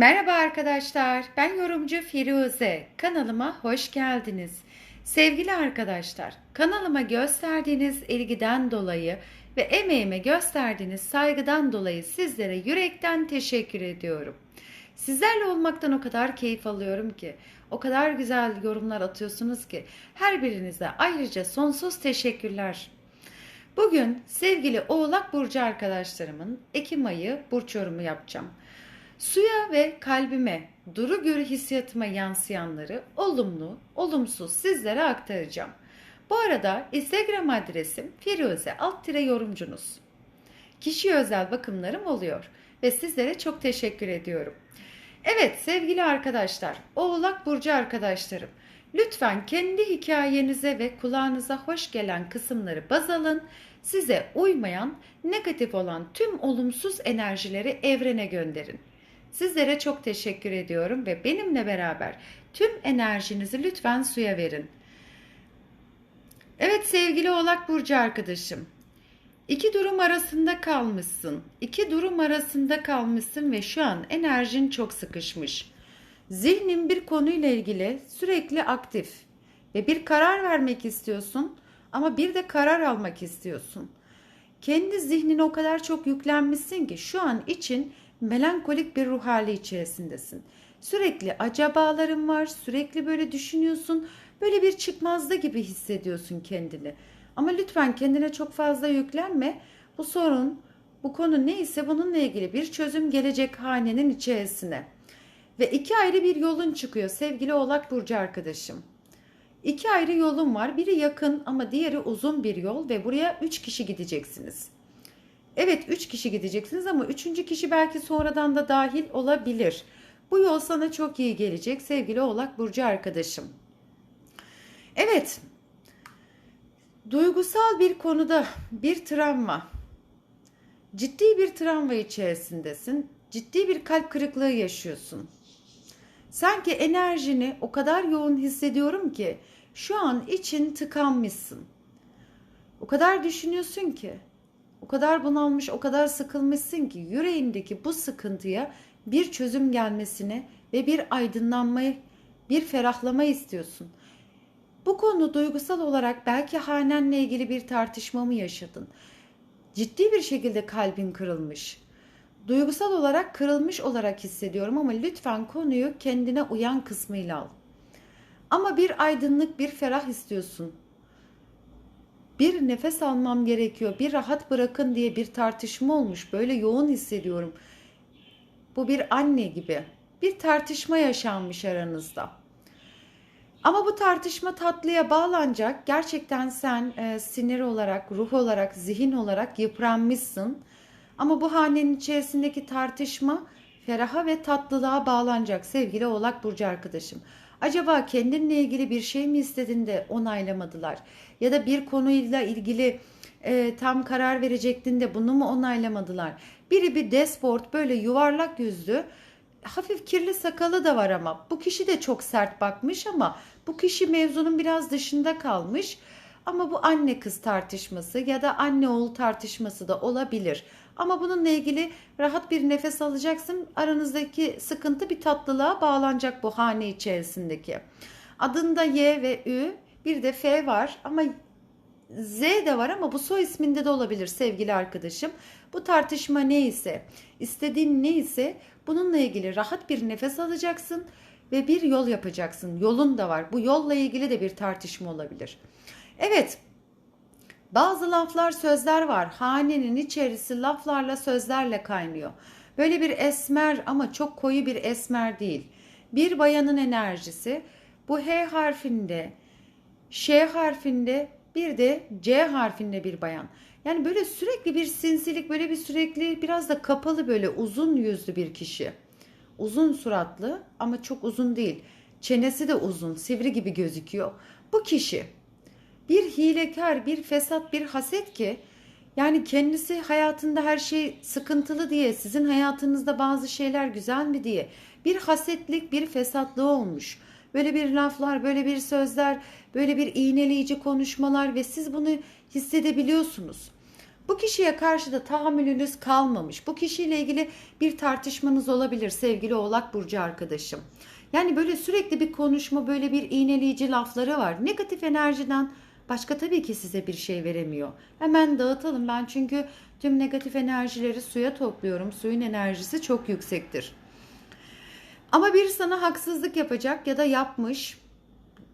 Merhaba arkadaşlar, ben yorumcu Firuze. Kanalıma hoş geldiniz. Sevgili arkadaşlar, kanalıma gösterdiğiniz ilgiden dolayı ve emeğime gösterdiğiniz saygıdan dolayı sizlere yürekten teşekkür ediyorum. Sizlerle olmaktan o kadar keyif alıyorum ki, o kadar güzel yorumlar atıyorsunuz ki her birinize ayrıca sonsuz teşekkürler. Bugün sevgili Oğlak Burcu arkadaşlarımın Ekim ayı burç yorumu yapacağım. Suya ve kalbime, duru görü hissiyatıma yansıyanları olumlu, olumsuz sizlere aktaracağım. Bu arada Instagram adresim Firuze alt tire yorumcunuz. Kişi özel bakımlarım oluyor ve sizlere çok teşekkür ediyorum. Evet sevgili arkadaşlar, Oğlak Burcu arkadaşlarım, lütfen kendi hikayenize ve kulağınıza hoş gelen kısımları baz alın. Size uymayan, negatif olan tüm olumsuz enerjileri evrene gönderin. Sizlere çok teşekkür ediyorum ve benimle beraber tüm enerjinizi lütfen suya verin. Evet sevgili Oğlak Burcu arkadaşım. İki durum arasında kalmışsın. İki durum arasında kalmışsın ve şu an enerjin çok sıkışmış. Zihnin bir konuyla ilgili sürekli aktif ve bir karar vermek istiyorsun ama bir de karar almak istiyorsun. Kendi zihnine o kadar çok yüklenmişsin ki şu an için melankolik bir ruh hali içerisindesin. Sürekli acabaların var, sürekli böyle düşünüyorsun, böyle bir çıkmazda gibi hissediyorsun kendini. Ama lütfen kendine çok fazla yüklenme. Bu sorun, bu konu neyse bununla ilgili bir çözüm gelecek hanenin içerisine. Ve iki ayrı bir yolun çıkıyor sevgili Oğlak Burcu arkadaşım. İki ayrı yolun var. Biri yakın ama diğeri uzun bir yol ve buraya üç kişi gideceksiniz. Evet 3 kişi gideceksiniz ama 3. kişi belki sonradan da dahil olabilir. Bu yol sana çok iyi gelecek sevgili Oğlak Burcu arkadaşım. Evet. Duygusal bir konuda bir travma. Ciddi bir travma içerisindesin. Ciddi bir kalp kırıklığı yaşıyorsun. Sanki enerjini o kadar yoğun hissediyorum ki şu an için tıkanmışsın. O kadar düşünüyorsun ki o kadar bunalmış, o kadar sıkılmışsın ki yüreğindeki bu sıkıntıya bir çözüm gelmesini ve bir aydınlanmayı, bir ferahlama istiyorsun. Bu konu duygusal olarak belki hanenle ilgili bir tartışma mı yaşadın? Ciddi bir şekilde kalbin kırılmış. Duygusal olarak kırılmış olarak hissediyorum ama lütfen konuyu kendine uyan kısmıyla al. Ama bir aydınlık, bir ferah istiyorsun bir nefes almam gerekiyor, bir rahat bırakın diye bir tartışma olmuş. Böyle yoğun hissediyorum. Bu bir anne gibi. Bir tartışma yaşanmış aranızda. Ama bu tartışma tatlıya bağlanacak. Gerçekten sen e, sinir olarak, ruh olarak, zihin olarak yıpranmışsın. Ama bu hanenin içerisindeki tartışma feraha ve tatlılığa bağlanacak sevgili Oğlak Burcu arkadaşım. Acaba kendinle ilgili bir şey mi istedin de onaylamadılar? Ya da bir konuyla ilgili e, tam karar verecektin de bunu mu onaylamadılar? Biri bir desport böyle yuvarlak yüzlü hafif kirli sakalı da var ama bu kişi de çok sert bakmış ama bu kişi mevzunun biraz dışında kalmış. Ama bu anne kız tartışması ya da anne oğul tartışması da olabilir. Ama bununla ilgili rahat bir nefes alacaksın. Aranızdaki sıkıntı bir tatlılığa bağlanacak bu hane içerisindeki. Adında Y ve Ü bir de F var ama Z de var ama bu soy isminde de olabilir sevgili arkadaşım. Bu tartışma neyse, istediğin neyse bununla ilgili rahat bir nefes alacaksın ve bir yol yapacaksın. Yolun da var. Bu yolla ilgili de bir tartışma olabilir. Evet, bazı laflar, sözler var. Hanenin içerisi laflarla, sözlerle kaynıyor. Böyle bir esmer ama çok koyu bir esmer değil. Bir bayanın enerjisi bu H harfinde, Ş harfinde, bir de C harfinde bir bayan. Yani böyle sürekli bir sinsilik, böyle bir sürekli biraz da kapalı böyle uzun yüzlü bir kişi. Uzun suratlı ama çok uzun değil. Çenesi de uzun, sivri gibi gözüküyor. Bu kişi bir hilekar, bir fesat, bir haset ki yani kendisi hayatında her şey sıkıntılı diye, sizin hayatınızda bazı şeyler güzel mi diye bir hasetlik, bir fesatlığı olmuş. Böyle bir laflar, böyle bir sözler, böyle bir iğneleyici konuşmalar ve siz bunu hissedebiliyorsunuz. Bu kişiye karşı da tahammülünüz kalmamış. Bu kişiyle ilgili bir tartışmanız olabilir sevgili Oğlak Burcu arkadaşım. Yani böyle sürekli bir konuşma, böyle bir iğneleyici lafları var. Negatif enerjiden başka tabii ki size bir şey veremiyor. Hemen dağıtalım ben çünkü tüm negatif enerjileri suya topluyorum. Suyun enerjisi çok yüksektir. Ama biri sana haksızlık yapacak ya da yapmış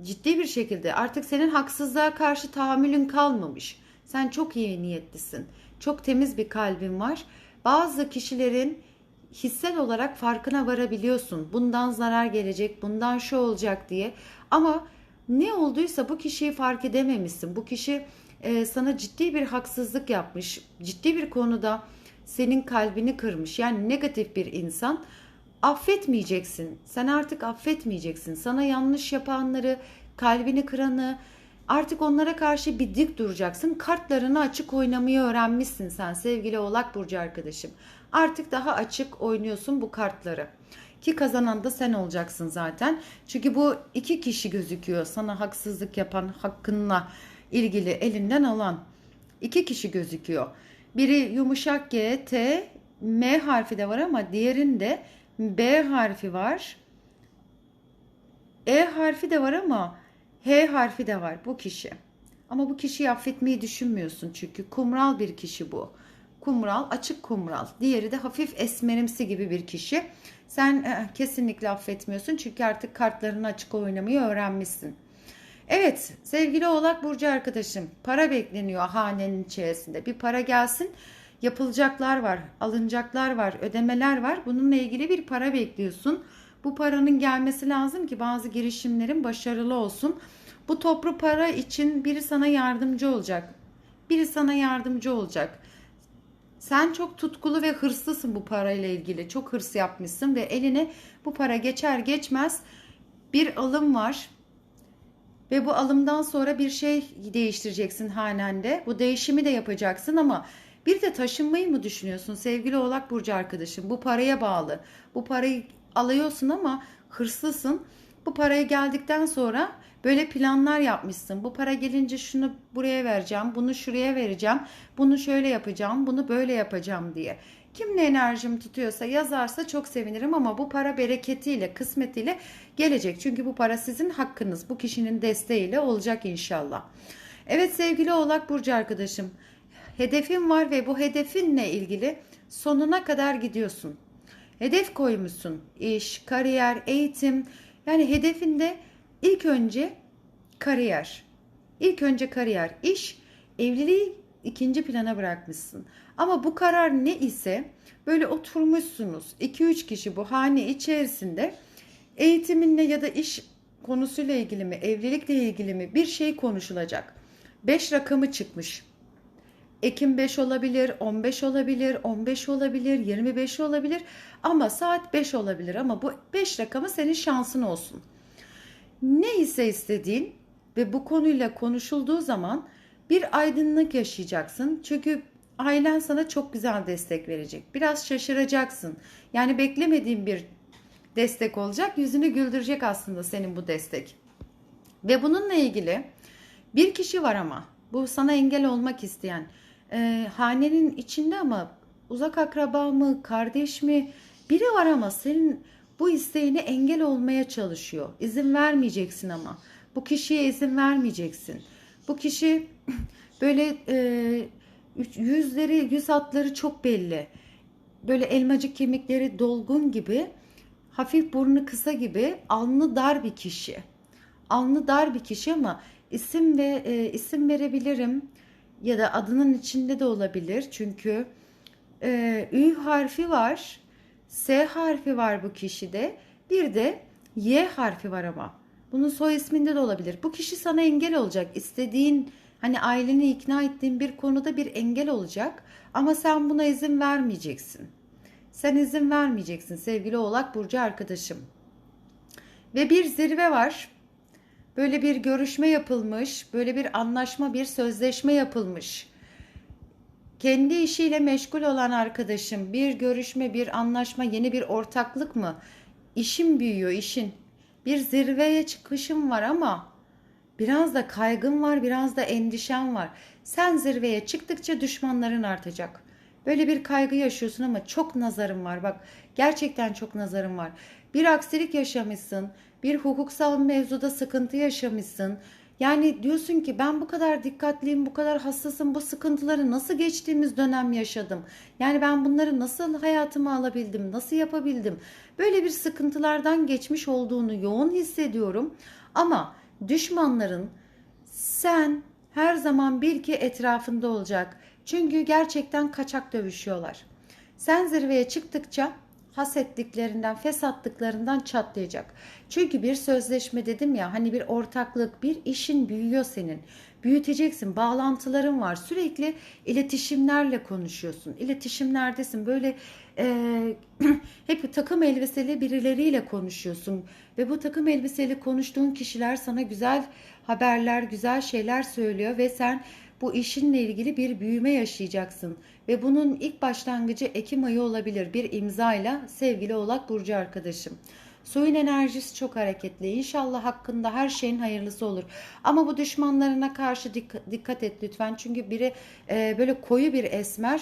ciddi bir şekilde artık senin haksızlığa karşı tahammülün kalmamış. Sen çok iyi niyetlisin. Çok temiz bir kalbin var. Bazı kişilerin hissel olarak farkına varabiliyorsun. Bundan zarar gelecek, bundan şu olacak diye. Ama ne olduysa bu kişiyi fark edememişsin. Bu kişi e, sana ciddi bir haksızlık yapmış. Ciddi bir konuda senin kalbini kırmış. Yani negatif bir insan affetmeyeceksin. Sen artık affetmeyeceksin. Sana yanlış yapanları, kalbini kıranı artık onlara karşı bir dik duracaksın. Kartlarını açık oynamayı öğrenmişsin sen sevgili Oğlak burcu arkadaşım. Artık daha açık oynuyorsun bu kartları. Ki kazanan da sen olacaksın zaten. Çünkü bu iki kişi gözüküyor sana haksızlık yapan, hakkınla ilgili elinden alan iki kişi gözüküyor. Biri yumuşak G, T, M harfi de var ama diğerinde B harfi var. E harfi de var ama H harfi de var bu kişi. Ama bu kişiyi affetmeyi düşünmüyorsun çünkü kumral bir kişi bu. Kumral, açık kumral. Diğeri de hafif esmerimsi gibi bir kişi. Sen e, kesinlikle affetmiyorsun çünkü artık kartlarını açık oynamayı öğrenmişsin. Evet sevgili oğlak burcu arkadaşım para bekleniyor hanenin içerisinde. Bir para gelsin yapılacaklar var, alınacaklar var, ödemeler var. Bununla ilgili bir para bekliyorsun. Bu paranın gelmesi lazım ki bazı girişimlerin başarılı olsun. Bu toplu para için biri sana yardımcı olacak. Biri sana yardımcı olacak. Sen çok tutkulu ve hırslısın bu parayla ilgili. Çok hırs yapmışsın ve eline bu para geçer geçmez bir alım var. Ve bu alımdan sonra bir şey değiştireceksin hanende. Bu değişimi de yapacaksın ama bir de taşınmayı mı düşünüyorsun sevgili Oğlak Burcu arkadaşım? Bu paraya bağlı. Bu parayı alıyorsun ama hırslısın. Bu paraya geldikten sonra böyle planlar yapmışsın. Bu para gelince şunu buraya vereceğim, bunu şuraya vereceğim, bunu şöyle yapacağım, bunu böyle yapacağım diye. Kim ne enerjim tutuyorsa yazarsa çok sevinirim ama bu para bereketiyle, kısmetiyle gelecek. Çünkü bu para sizin hakkınız. Bu kişinin desteğiyle olacak inşallah. Evet sevgili Oğlak Burcu arkadaşım hedefin var ve bu hedefinle ilgili sonuna kadar gidiyorsun. Hedef koymuşsun. İş, kariyer, eğitim. Yani hedefinde ilk önce kariyer. İlk önce kariyer, iş, evliliği ikinci plana bırakmışsın. Ama bu karar ne ise böyle oturmuşsunuz. 2-3 kişi bu hane içerisinde eğitiminle ya da iş konusuyla ilgili mi, evlilikle ilgili mi bir şey konuşulacak. 5 rakamı çıkmış. Ekim 5 olabilir, 15 olabilir, 15 olabilir, 25 olabilir ama saat 5 olabilir ama bu 5 rakamı senin şansın olsun. Ne ise istediğin ve bu konuyla konuşulduğu zaman bir aydınlık yaşayacaksın. Çünkü ailen sana çok güzel destek verecek. Biraz şaşıracaksın. Yani beklemediğin bir destek olacak. Yüzünü güldürecek aslında senin bu destek. Ve bununla ilgili bir kişi var ama bu sana engel olmak isteyen e, hanenin içinde ama uzak akraba mı, kardeş mi biri var ama senin bu isteğine engel olmaya çalışıyor. İzin vermeyeceksin ama. Bu kişiye izin vermeyeceksin. Bu kişi böyle e, yüzleri, yüz hatları çok belli. Böyle elmacık kemikleri dolgun gibi, hafif burnu kısa gibi, alnı dar bir kişi. Alnı dar bir kişi ama isim ve e, isim verebilirim ya da adının içinde de olabilir. Çünkü e, Ü harfi var, S harfi var bu kişide. Bir de Y harfi var ama. Bunun soy isminde de olabilir. Bu kişi sana engel olacak. İstediğin hani aileni ikna ettiğin bir konuda bir engel olacak. Ama sen buna izin vermeyeceksin. Sen izin vermeyeceksin sevgili Oğlak Burcu arkadaşım. Ve bir zirve var böyle bir görüşme yapılmış, böyle bir anlaşma, bir sözleşme yapılmış. Kendi işiyle meşgul olan arkadaşım bir görüşme, bir anlaşma, yeni bir ortaklık mı? İşim büyüyor, işin. Bir zirveye çıkışım var ama Biraz da kaygın var, biraz da endişen var. Sen zirveye çıktıkça düşmanların artacak. Böyle bir kaygı yaşıyorsun ama çok nazarın var. Bak gerçekten çok nazarın var. Bir aksilik yaşamışsın. Bir hukuksal mevzuda sıkıntı yaşamışsın. Yani diyorsun ki ben bu kadar dikkatliyim, bu kadar hassasım, bu sıkıntıları nasıl geçtiğimiz dönem yaşadım? Yani ben bunları nasıl hayatıma alabildim, nasıl yapabildim? Böyle bir sıkıntılardan geçmiş olduğunu yoğun hissediyorum. Ama düşmanların sen her zaman bil ki etrafında olacak. Çünkü gerçekten kaçak dövüşüyorlar. Sen zirveye çıktıkça hasetliklerinden, fesatlıklarından çatlayacak. Çünkü bir sözleşme dedim ya hani bir ortaklık, bir işin büyüyor senin. Büyüteceksin, bağlantıların var. Sürekli iletişimlerle konuşuyorsun. İletişimlerdesin. Böyle e, hep takım elbiseli birileriyle konuşuyorsun. Ve bu takım elbiseli konuştuğun kişiler sana güzel haberler, güzel şeyler söylüyor ve sen bu işinle ilgili bir büyüme yaşayacaksın. Ve bunun ilk başlangıcı Ekim ayı olabilir bir imzayla sevgili Oğlak Burcu arkadaşım. Suyun enerjisi çok hareketli. İnşallah hakkında her şeyin hayırlısı olur. Ama bu düşmanlarına karşı dik- dikkat et lütfen. Çünkü biri e, böyle koyu bir esmer,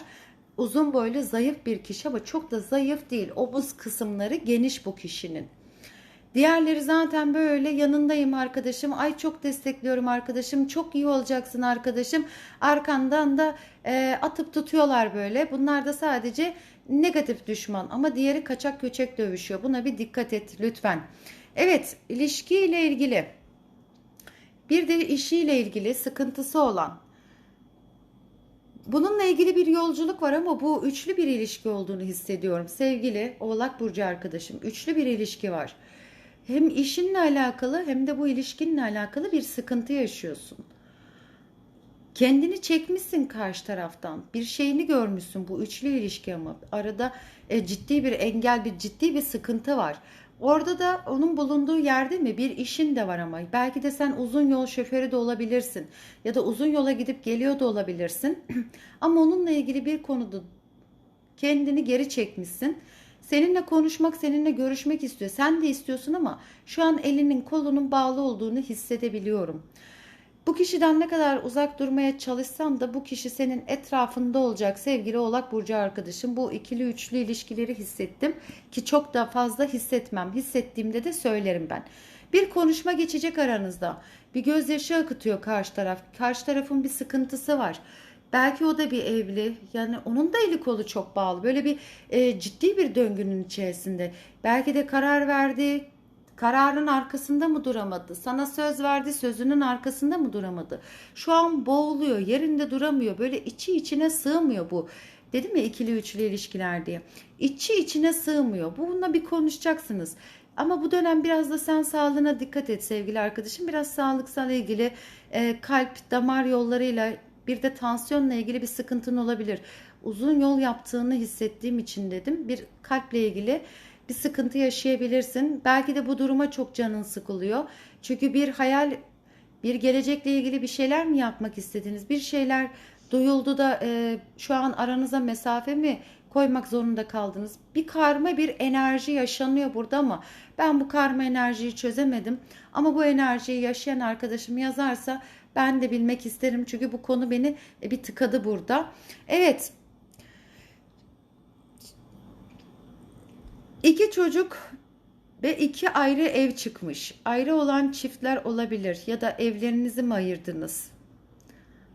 uzun boylu zayıf bir kişi ama çok da zayıf değil. Omuz kısımları geniş bu kişinin. Diğerleri zaten böyle yanındayım arkadaşım. Ay çok destekliyorum arkadaşım. Çok iyi olacaksın arkadaşım. Arkandan da e, atıp tutuyorlar böyle. Bunlar da sadece negatif düşman ama diğeri kaçak göçek dövüşüyor. Buna bir dikkat et lütfen. Evet, ilişkiyle ilgili bir de işiyle ilgili sıkıntısı olan Bununla ilgili bir yolculuk var ama bu üçlü bir ilişki olduğunu hissediyorum. Sevgili Oğlak Burcu arkadaşım, üçlü bir ilişki var. Hem işinle alakalı hem de bu ilişkinle alakalı bir sıkıntı yaşıyorsun. Kendini çekmişsin karşı taraftan. Bir şeyini görmüşsün bu üçlü ilişki ama arada e, ciddi bir engel, bir ciddi bir sıkıntı var. Orada da onun bulunduğu yerde mi bir işin de var ama belki de sen uzun yol şoförü de olabilirsin ya da uzun yola gidip geliyor da olabilirsin. ama onunla ilgili bir konuda kendini geri çekmişsin. Seninle konuşmak, seninle görüşmek istiyor. Sen de istiyorsun ama şu an elinin kolunun bağlı olduğunu hissedebiliyorum. Bu kişiden ne kadar uzak durmaya çalışsan da bu kişi senin etrafında olacak sevgili Oğlak Burcu arkadaşım. Bu ikili üçlü ilişkileri hissettim ki çok da fazla hissetmem. Hissettiğimde de söylerim ben. Bir konuşma geçecek aranızda. Bir gözyaşı akıtıyor karşı taraf. Karşı tarafın bir sıkıntısı var. Belki o da bir evli. Yani onun da eli kolu çok bağlı. Böyle bir e, ciddi bir döngünün içerisinde. Belki de karar verdi. Kararın arkasında mı duramadı? Sana söz verdi, sözünün arkasında mı duramadı? Şu an boğuluyor, yerinde duramıyor. Böyle içi içine sığmıyor bu. Dedim ya ikili üçlü ilişkiler diye. İçi içine sığmıyor. Bununla bir konuşacaksınız. Ama bu dönem biraz da sen sağlığına dikkat et sevgili arkadaşım. Biraz sağlıksal ilgili e, kalp, damar yollarıyla bir de tansiyonla ilgili bir sıkıntın olabilir. Uzun yol yaptığını hissettiğim için dedim. Bir kalple ilgili bir sıkıntı yaşayabilirsin. Belki de bu duruma çok canın sıkılıyor. Çünkü bir hayal, bir gelecekle ilgili bir şeyler mi yapmak istediniz? Bir şeyler duyuldu da e, şu an aranıza mesafe mi koymak zorunda kaldınız? Bir karma bir enerji yaşanıyor burada ama ben bu karma enerjiyi çözemedim. Ama bu enerjiyi yaşayan arkadaşım yazarsa ben de bilmek isterim. Çünkü bu konu beni bir tıkadı burada. Evet İki çocuk ve iki ayrı ev çıkmış. Ayrı olan çiftler olabilir ya da evlerinizi mi ayırdınız?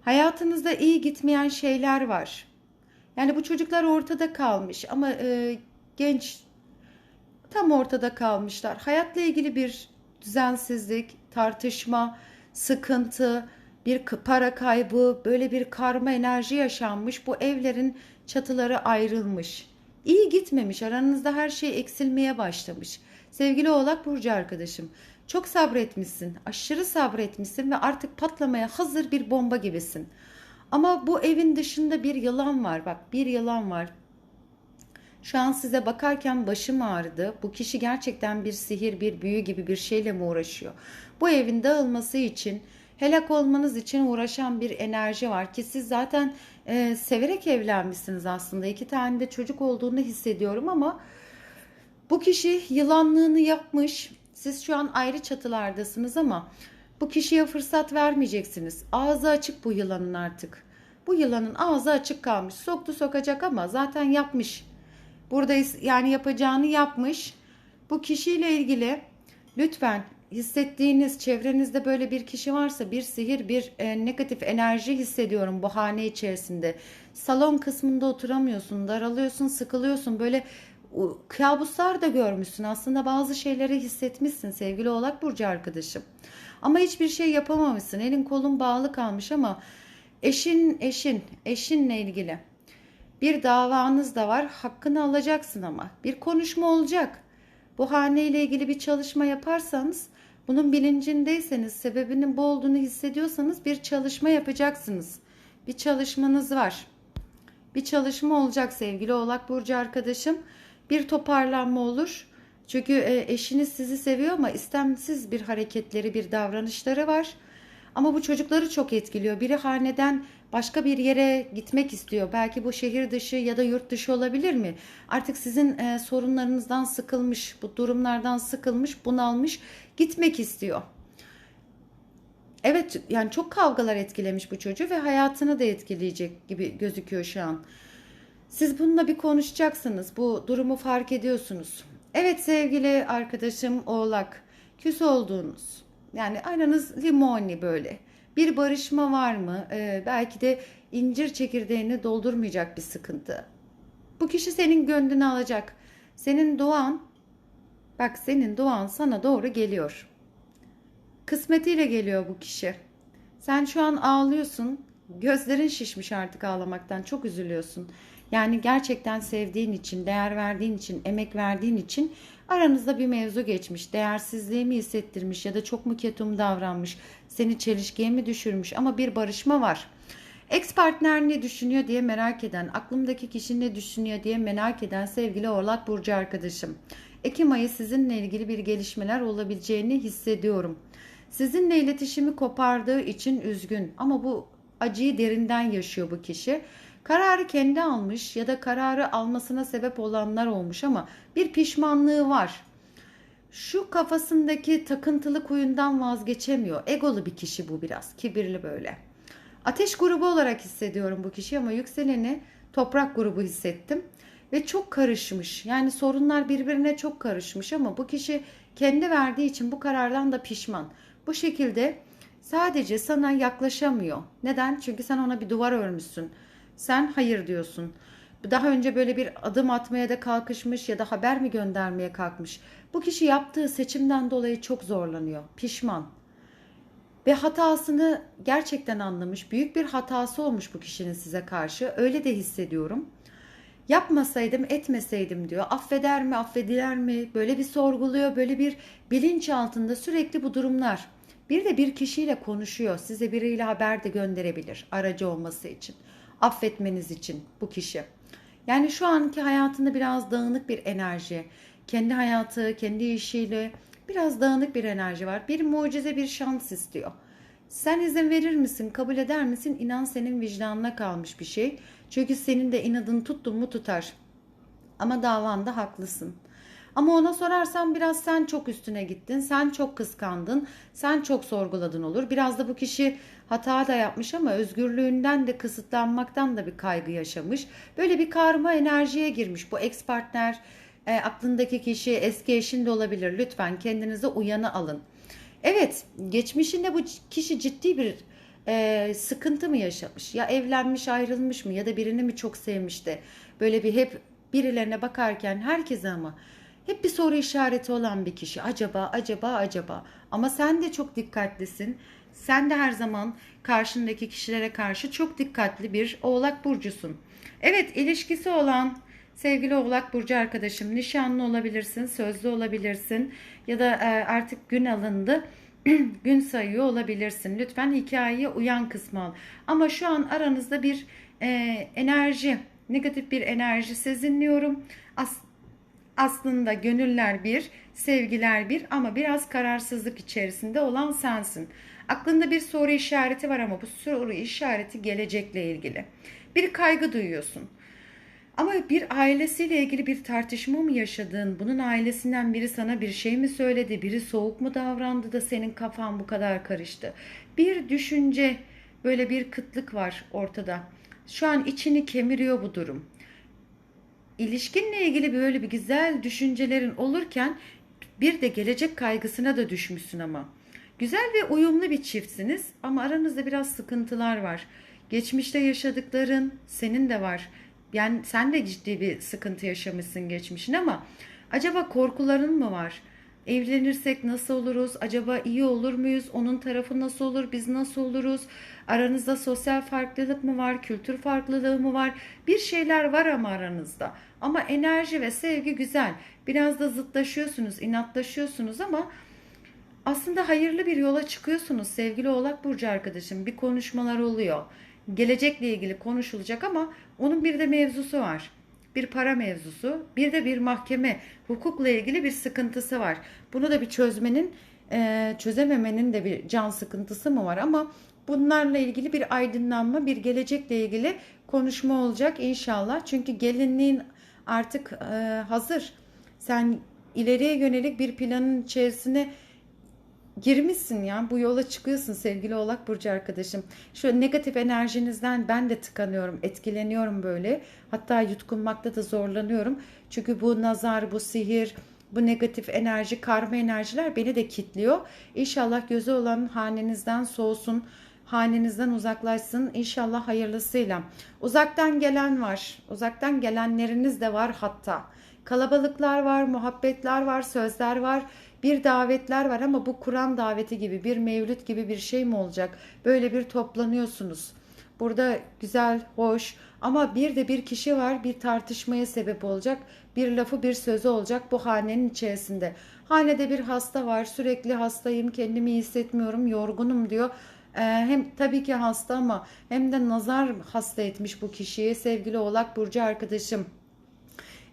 Hayatınızda iyi gitmeyen şeyler var. Yani bu çocuklar ortada kalmış ama e, genç tam ortada kalmışlar. Hayatla ilgili bir düzensizlik, tartışma, sıkıntı, bir para kaybı, böyle bir karma enerji yaşanmış. Bu evlerin çatıları ayrılmış iyi gitmemiş. Aranızda her şey eksilmeye başlamış. Sevgili Oğlak Burcu arkadaşım, çok sabretmişsin, aşırı sabretmişsin ve artık patlamaya hazır bir bomba gibisin. Ama bu evin dışında bir yılan var. Bak bir yılan var. Şu an size bakarken başım ağrıdı. Bu kişi gerçekten bir sihir, bir büyü gibi bir şeyle mi uğraşıyor? Bu evin dağılması için helak olmanız için uğraşan bir enerji var ki siz zaten e, severek evlenmişsiniz aslında. İki tane de çocuk olduğunu hissediyorum ama bu kişi yılanlığını yapmış. Siz şu an ayrı çatılardasınız ama Bu kişiye fırsat vermeyeceksiniz. Ağzı açık bu yılanın artık. Bu yılanın ağzı açık kalmış. Soktu sokacak ama zaten yapmış. Burada yani yapacağını yapmış. Bu kişiyle ilgili lütfen hissettiğiniz çevrenizde böyle bir kişi varsa bir sihir bir e, negatif enerji hissediyorum bu hane içerisinde. Salon kısmında oturamıyorsun, daralıyorsun, sıkılıyorsun. Böyle kabuslar da görmüşsün. Aslında bazı şeyleri hissetmişsin sevgili Oğlak Burcu arkadaşım. Ama hiçbir şey yapamamışsın. Elin kolun bağlı kalmış ama eşin eşin eşinle ilgili bir davanız da var. Hakkını alacaksın ama. Bir konuşma olacak. Bu hane ile ilgili bir çalışma yaparsanız bunun bilincindeyseniz, sebebinin bu olduğunu hissediyorsanız bir çalışma yapacaksınız. Bir çalışmanız var. Bir çalışma olacak sevgili Oğlak Burcu arkadaşım. Bir toparlanma olur. Çünkü e, eşiniz sizi seviyor ama istemsiz bir hareketleri, bir davranışları var. Ama bu çocukları çok etkiliyor. Biri haneden başka bir yere gitmek istiyor. Belki bu şehir dışı ya da yurt dışı olabilir mi? Artık sizin e, sorunlarınızdan sıkılmış, bu durumlardan sıkılmış, bunalmış, gitmek istiyor. Evet yani çok kavgalar etkilemiş bu çocuğu ve hayatını da etkileyecek gibi gözüküyor şu an. Siz bununla bir konuşacaksınız. Bu durumu fark ediyorsunuz. Evet sevgili arkadaşım Oğlak, küs olduğunuz, yani aranız limoni böyle. Bir barışma var mı? Ee, belki de incir çekirdeğini doldurmayacak bir sıkıntı. Bu kişi senin gönlünü alacak. Senin doğan, bak senin doğan sana doğru geliyor. Kısmetiyle geliyor bu kişi. Sen şu an ağlıyorsun. Gözlerin şişmiş artık ağlamaktan. Çok üzülüyorsun. Yani gerçekten sevdiğin için, değer verdiğin için, emek verdiğin için aranızda bir mevzu geçmiş. Değersizliği mi hissettirmiş ya da çok mu ketum davranmış, seni çelişkiye mi düşürmüş ama bir barışma var. Ex partner ne düşünüyor diye merak eden, aklımdaki kişi ne düşünüyor diye merak eden sevgili Oğlak Burcu arkadaşım. Ekim ayı sizinle ilgili bir gelişmeler olabileceğini hissediyorum. Sizinle iletişimi kopardığı için üzgün ama bu acıyı derinden yaşıyor bu kişi. Kararı kendi almış ya da kararı almasına sebep olanlar olmuş ama bir pişmanlığı var. Şu kafasındaki takıntılı kuyundan vazgeçemiyor. Egolu bir kişi bu biraz. Kibirli böyle. Ateş grubu olarak hissediyorum bu kişi ama yükseleni toprak grubu hissettim. Ve çok karışmış. Yani sorunlar birbirine çok karışmış ama bu kişi kendi verdiği için bu karardan da pişman. Bu şekilde sadece sana yaklaşamıyor. Neden? Çünkü sen ona bir duvar örmüşsün. Sen hayır diyorsun. Daha önce böyle bir adım atmaya da kalkışmış ya da haber mi göndermeye kalkmış. Bu kişi yaptığı seçimden dolayı çok zorlanıyor. Pişman. Ve hatasını gerçekten anlamış. Büyük bir hatası olmuş bu kişinin size karşı. Öyle de hissediyorum. Yapmasaydım, etmeseydim diyor. Affeder mi, affediler mi? Böyle bir sorguluyor. Böyle bir bilinç altında sürekli bu durumlar. Bir de bir kişiyle konuşuyor. Size biriyle haber de gönderebilir aracı olması için affetmeniz için bu kişi. Yani şu anki hayatında biraz dağınık bir enerji, kendi hayatı, kendi işiyle biraz dağınık bir enerji var. Bir mucize, bir şans istiyor. Sen izin verir misin, kabul eder misin? İnan senin vicdanına kalmış bir şey. Çünkü senin de inadını tuttun mu tutar. Ama davanda haklısın. Ama ona sorarsan biraz sen çok üstüne gittin, sen çok kıskandın, sen çok sorguladın olur. Biraz da bu kişi hata da yapmış ama özgürlüğünden de kısıtlanmaktan da bir kaygı yaşamış. Böyle bir karma enerjiye girmiş bu ex partner, e, aklındaki kişi eski eşin de olabilir. Lütfen kendinize uyanı alın. Evet, geçmişinde bu kişi ciddi bir e, sıkıntı mı yaşamış? Ya evlenmiş, ayrılmış mı? Ya da birini mi çok sevmişti? Böyle bir hep birilerine bakarken herkese ama hep bir soru işareti olan bir kişi. Acaba, acaba, acaba. Ama sen de çok dikkatlisin. Sen de her zaman karşındaki kişilere karşı çok dikkatli bir Oğlak burcusun. Evet, ilişkisi olan sevgili Oğlak burcu arkadaşım, nişanlı olabilirsin, sözlü olabilirsin ya da e, artık gün alındı. gün sayıyor olabilirsin. Lütfen hikayeye uyan kısmı al. Ama şu an aranızda bir e, enerji, negatif bir enerji sezinliyorum. Aslında aslında gönüller bir, sevgiler bir ama biraz kararsızlık içerisinde olan sensin. Aklında bir soru işareti var ama bu soru işareti gelecekle ilgili. Bir kaygı duyuyorsun. Ama bir ailesiyle ilgili bir tartışma mı yaşadın? Bunun ailesinden biri sana bir şey mi söyledi? Biri soğuk mu davrandı da senin kafan bu kadar karıştı? Bir düşünce, böyle bir kıtlık var ortada. Şu an içini kemiriyor bu durum. İlişkinle ilgili böyle bir güzel düşüncelerin olurken bir de gelecek kaygısına da düşmüşsün ama. Güzel ve uyumlu bir çiftsiniz ama aranızda biraz sıkıntılar var. Geçmişte yaşadıkların senin de var. Yani sen de ciddi bir sıkıntı yaşamışsın geçmişin ama acaba korkuların mı var? Evlenirsek nasıl oluruz? Acaba iyi olur muyuz? Onun tarafı nasıl olur? Biz nasıl oluruz? Aranızda sosyal farklılık mı var? Kültür farklılığı mı var? Bir şeyler var ama aranızda. Ama enerji ve sevgi güzel. Biraz da zıtlaşıyorsunuz, inatlaşıyorsunuz ama aslında hayırlı bir yola çıkıyorsunuz sevgili Oğlak Burcu arkadaşım. Bir konuşmalar oluyor. Gelecekle ilgili konuşulacak ama onun bir de mevzusu var. Bir para mevzusu, bir de bir mahkeme, hukukla ilgili bir sıkıntısı var. Bunu da bir çözmenin, e, çözememenin de bir can sıkıntısı mı var ama bunlarla ilgili bir aydınlanma, bir gelecekle ilgili konuşma olacak inşallah. Çünkü gelinliğin artık e, hazır. Sen ileriye yönelik bir planın içerisine girmişsin ya bu yola çıkıyorsun sevgili oğlak burcu arkadaşım. Şu negatif enerjinizden ben de tıkanıyorum, etkileniyorum böyle. Hatta yutkunmakta da zorlanıyorum. Çünkü bu nazar, bu sihir, bu negatif enerji, karma enerjiler beni de kitliyor. İnşallah gözü olan hanenizden soğusun, hanenizden uzaklaşsın. İnşallah hayırlısıyla. Uzaktan gelen var, uzaktan gelenleriniz de var hatta. Kalabalıklar var, muhabbetler var, sözler var bir davetler var ama bu Kur'an daveti gibi bir mevlüt gibi bir şey mi olacak? Böyle bir toplanıyorsunuz. Burada güzel, hoş ama bir de bir kişi var bir tartışmaya sebep olacak. Bir lafı bir sözü olacak bu hanenin içerisinde. Hanede bir hasta var sürekli hastayım kendimi iyi hissetmiyorum yorgunum diyor. Ee, hem tabii ki hasta ama hem de nazar hasta etmiş bu kişiyi sevgili oğlak burcu arkadaşım.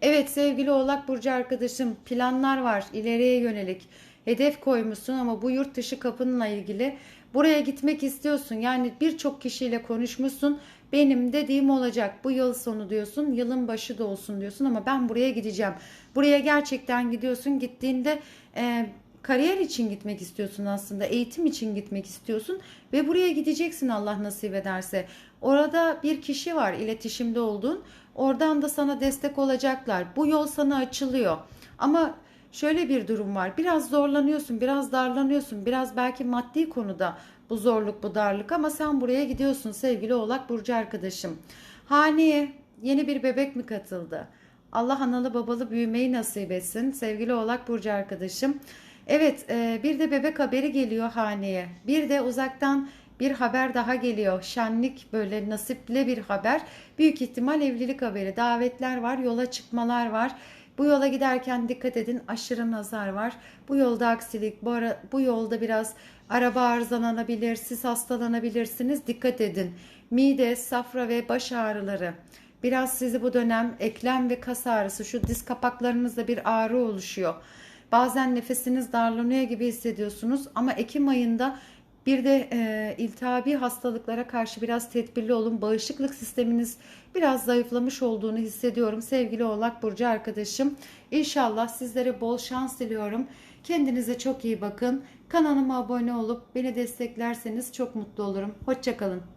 Evet sevgili Oğlak Burcu arkadaşım planlar var ileriye yönelik. Hedef koymuşsun ama bu yurt dışı kapınla ilgili buraya gitmek istiyorsun. Yani birçok kişiyle konuşmuşsun. Benim dediğim olacak. Bu yıl sonu diyorsun. Yılın başı da olsun diyorsun ama ben buraya gideceğim. Buraya gerçekten gidiyorsun. Gittiğinde e, kariyer için gitmek istiyorsun aslında. Eğitim için gitmek istiyorsun ve buraya gideceksin Allah nasip ederse. Orada bir kişi var iletişimde olduğun. Oradan da sana destek olacaklar. Bu yol sana açılıyor. Ama şöyle bir durum var. Biraz zorlanıyorsun, biraz darlanıyorsun. Biraz belki maddi konuda bu zorluk, bu darlık ama sen buraya gidiyorsun sevgili Oğlak Burcu arkadaşım. Haneye yeni bir bebek mi katıldı? Allah analı babalı büyümeyi nasip etsin sevgili Oğlak Burcu arkadaşım. Evet e, bir de bebek haberi geliyor haneye. Bir de uzaktan bir haber daha geliyor. Şenlik böyle nasipli bir haber. Büyük ihtimal evlilik haberi. Davetler var, yola çıkmalar var. Bu yola giderken dikkat edin aşırı nazar var. Bu yolda aksilik, bu, ara, bu yolda biraz araba arızalanabilir, siz hastalanabilirsiniz. Dikkat edin. Mide, safra ve baş ağrıları. Biraz sizi bu dönem eklem ve kas ağrısı, şu diz kapaklarınızda bir ağrı oluşuyor. Bazen nefesiniz darlanıyor gibi hissediyorsunuz ama Ekim ayında bir de e, iltihabi hastalıklara karşı biraz tedbirli olun. Bağışıklık sisteminiz biraz zayıflamış olduğunu hissediyorum. Sevgili Oğlak Burcu arkadaşım. İnşallah sizlere bol şans diliyorum. Kendinize çok iyi bakın. Kanalıma abone olup beni desteklerseniz çok mutlu olurum. Hoşçakalın.